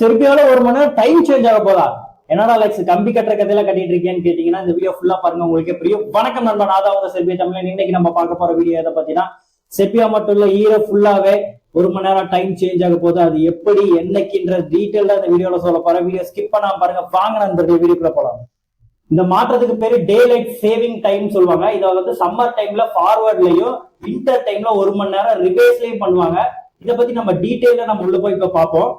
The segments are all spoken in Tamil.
செர்பியால ஒரு மணி நேரம் டைம் சேஞ்ச் ஆக போதா என்னடா லைக்ஸ் கம்பி கட்டுற கதையில கட்டிட்டு இருக்கேன்னு கேட்டீங்கன்னா இந்த வீடியோ ஃபுல்லா பாருங்க உங்களுக்கு புரியும். வணக்கம் நண்பன் அதான் தான் உங்க செர்பியா தமிழ் இன்னைக்கு நம்ம பார்க்க போற வீடியோ எதை பத்தினா செப்பியா மட்டும் இல்ல ஈரோ ஃபுல்லாவே ஒரு மணி நேரம் டைம் சேஞ்ச் ஆக போகுது. அது எப்படி என்னைக்குன்ற டீட்டெயிலா இந்த வீடியோல சொல்ல போறேன். வீடியோ ஸ்கிப் பண்ணாம பாருங்க. வாங்க நண்பர்கள் வீடியோக்குள்ள போலாம். இந்த மாற்றத்துக்கு பேரு டே லைட் சேவிங் டைம் சொல்லுவாங்க. இதை வந்து சம்மர் டைம்ல ஃபார்வர்ட்லயும் வின்டர் டைம்ல ஒரு மணி நேரம் ரிவேஸ்லயும் பண்ணுவாங்க. இதை பத்தி நம்ம டீட்டெயிலா நம்ம உள்ள போய் இப்ப பார்ப்போம்.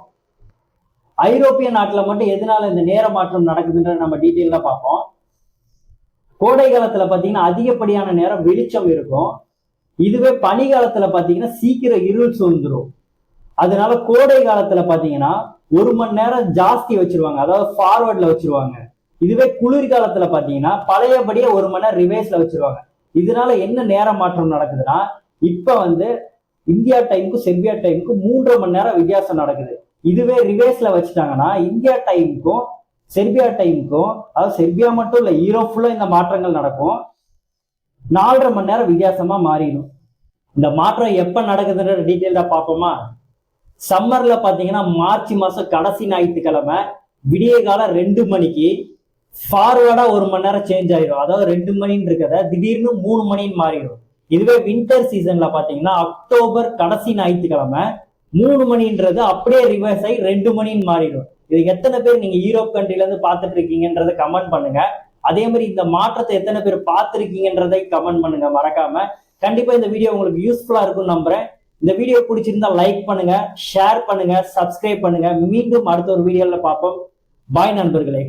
ஐரோப்பிய நாட்டில் மட்டும் எதனால இந்த நேர மாற்றம் நடக்குதுன்ற நம்ம டீட்டெயிலா பார்ப்போம். கோடை காலத்துல பாத்தீங்கன்னா அதிகப்படியான நேரம் வெளிச்சம் இருக்கும். இதுவே பனி காலத்துல பாத்தீங்கன்னா சீக்கிரம் இருள் சூழ்ந்துடும் அதனால கோடை காலத்துல பாத்தீங்கன்னா ஒரு மணி நேரம் ஜாஸ்தி வச்சிருவாங்க. அதாவது ஃபார்வர்டில் வச்சிருவாங்க. இதுவே குளிர் காலத்துல பாத்தீங்கன்னா பழையபடியே ஒரு மணி நேரம் ரிவேஸ்ல வச்சிருவாங்க. இதனால என்ன நேர மாற்றம் நடக்குதுன்னா இப்ப வந்து இந்தியா டைமுக்கும் செர்பியா டைமுக்கும் மூன்றரை மணி நேரம் வித்தியாசம் நடக்குது. இதுவே ரிவேர்ஸ்ல வச்சுட்டாங்கன்னா இந்தியா டைமுக்கும் செர்பியா டைமுக்கும் அதாவது செர்பியா மட்டும் இல்ல ஈரோப் ஃபுல்லா இந்த மாற்றங்கள் நடக்கும். நாலரை மணி நேரம் வித்தியாசமா மாறிடும். இந்த மாற்றம் எப்ப நடக்குதுன்ற டீட்டெயிலா பார்ப்போமா? சம்மர்ல பாத்தீங்கன்னா மார்ச் மாசம் கடைசி ஞாயிற்றுக்கிழமை விடிய காலம் ரெண்டு மணிக்கு ஃபார்வர்டா ஒரு மணி நேரம் சேஞ்ச் ஆயிடும். அதாவது ரெண்டு மணின்னு இருக்கிறத திடீர்னு மூணு மணின்னு மாறிடும். இதுவே வின்டர் சீசன்ல பாத்தீங்கன்னா அக்டோபர் கடைசி ஞாயிற்றுக்கிழமை மூணு மணின்றது அப்படியே ரிவர்ஸ் ஆகி ரெண்டு மணின்னு மாறிடும். இது எத்தனை பேர் நீங்க யூரோப் கண்ட்ரில இருந்து பார்த்துட்டு இருக்கீங்கன்றத கமெண்ட் பண்ணுங்க. அதே மாதிரி இந்த மாற்றத்தை எத்தனை பேர் பார்த்துருக்கீங்கன்றதை கமெண்ட் பண்ணுங்க. மறக்காம. கண்டிப்பா இந்த வீடியோ உங்களுக்கு யூஸ்ஃபுல்லா இருக்கும்னு நம்புறேன். இந்த வீடியோ பிடிச்சிருந்தா லைக் பண்ணுங்க ஷேர் பண்ணுங்க சப்ஸ்கிரைப் பண்ணுங்க. மீண்டும் அடுத்த ஒரு வீடியோல பார்ப்போம். பாய் நண்பர்களே.